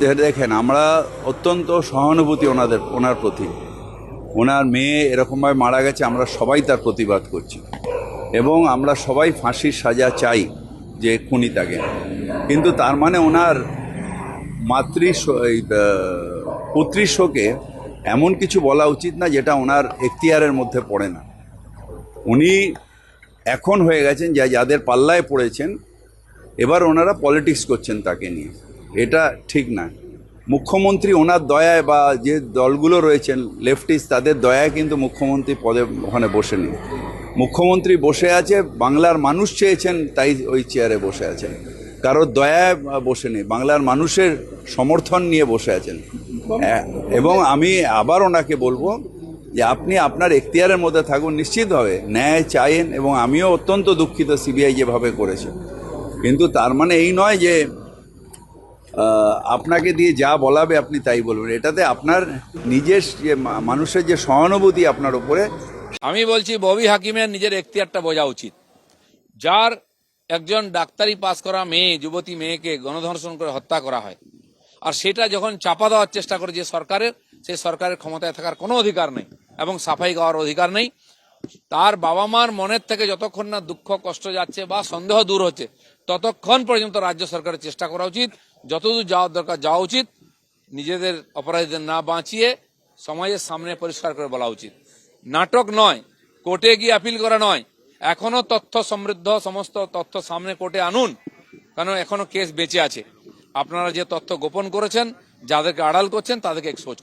দেখেন, আমরা অত্যন্ত সহানুভূতি ওনাদের, ওনার প্রতি। ওনার মেয়ে এরকমভাবে মারা গেছে, আমরা সবাই তার প্রতিবাদ করছি। এবং আমরা সবাই ফাঁসির সাজা চাই যে খুনি তাকে। কিন্তু তার মানে ওনার মাতৃ পুত্রী শোকে এমন কিছু বলা উচিত না যেটা ওনার এখতিয়ারের মধ্যে পড়ে না। উনি এখন হয়ে গেছেন যা, যাদের পাল্লায় পড়েছেন, এবার ওনারা পলিটিক্স করছেন তাকে নিয়ে। এটা ঠিক না। মুখ্যমন্ত্রী ওনার দয়ায় বা যে দলগুলো রয়েছেন লেফটিস্ট তাদের দয়ায় কিন্তু মুখ্যমন্ত্রী পদে ওখানে বসেনি। মুখ্যমন্ত্রী বসে আছে, বাংলার মানুষ চেয়েছেন, তাই ওই চেয়ারে বসে আছেন। কারোর দয়ায় বসে নেই বাংলার মানুষের সমর্থন নিয়ে বসে আছেন। এবং আমি আবার ওনাকে বলব যে আপনি আপনার এখতিয়ারের মধ্যে থাকুন নিশ্চিতভাবে ন্যায় চাইেন এবং আমিও অত্যন্ত দুঃখিত সিবিআই যেভাবে করেছে। কিন্তু তার মানে এই নয় যে আপনাকে দিয়ে যা বলাবে আপনি তাই বলবেন। এটাতে আপনার নিজের যে মানুষের যে সহানুভূতি আপনার উপরে, আমি বলছি ববি হাকিমের নিজের এখতিয়ারটা বোঝা উচিত। যার একজন ডাক্তারি পাস করা মেয়ে, যুবতী মেয়েকে গণধর্ষণ করে হত্যা করা হয়, আর সেটা যখন চাপা দেওয়ার চেষ্টা করে যে সরকারের, সেই সরকারের ক্ষমতায় থাকার কোনো অধিকার নেই এবং সাফাই গাওয়ার অধিকার নেই তার বাবা মার মনের থেকে যতক্ষণ না দুঃখ, কষ্ট যাচ্ছে বা সন্দেহ দূর হচ্ছে, ততক্ষণ পর্যন্ত রাজ্য সরকারের চেষ্টা করা উচিত। যতদূর যাওয়ার দরকার, যাওয়া উচিত। নিজেদের অপরাধীদের না বাঁচিয়ে সমাজের সামনে পরিষ্কার করে বলা উচিত। নাটক নয়, কোর্টে গিয়ে আপিল করা নয়। এখনও তথ্য সমৃদ্ধ, সমস্ত তথ্য সামনে কোর্টে আনুন কারণ এখনও কেস বেঁচে আছে। আপনারা যে তথ্য গোপন করেছেন, যাদেরকে আড়াল করছেন, তাদেরকে এক্সপোজ